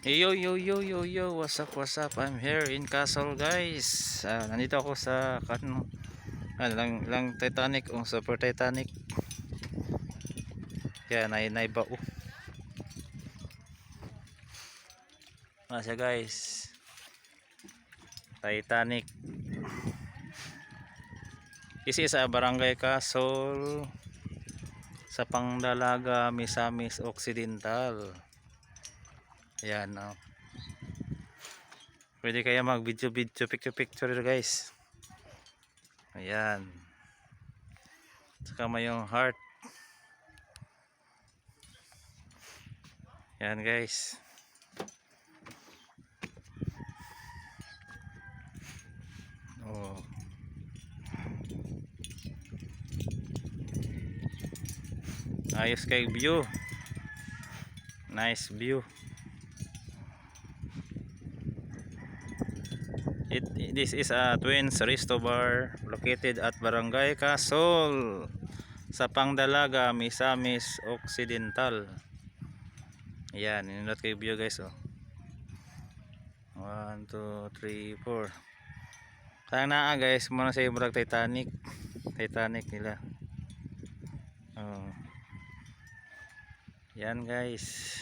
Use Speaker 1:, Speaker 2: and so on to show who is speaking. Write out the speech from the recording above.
Speaker 1: Yo yo yo yo yo what's up what's up? I'm here in Castle guys. Ah, nandito ako sa kan ah, lang, lang Titanic oh, super Titanic. Kaya nay nay ba oh. Ah, siya guys. Titanic. This is a barangay Castle sa Pangdalaga Misamis Occidental Ayan, oh. Pwede kaya mag video video picture picture guys. Ayan. Saka may yung heart. Ayan guys. Oh. Ayos kay view. Nice view. It, this is a twins resto bar located at Barangay Casol sa Pangdalaga, Misamis Occidental. Ayan, ninundot kayo view guys oh. 1, 2, 3, 4. Kaya naa guys, muna sa Ibrag Titanic. Titanic nila. Oh. Yan guys.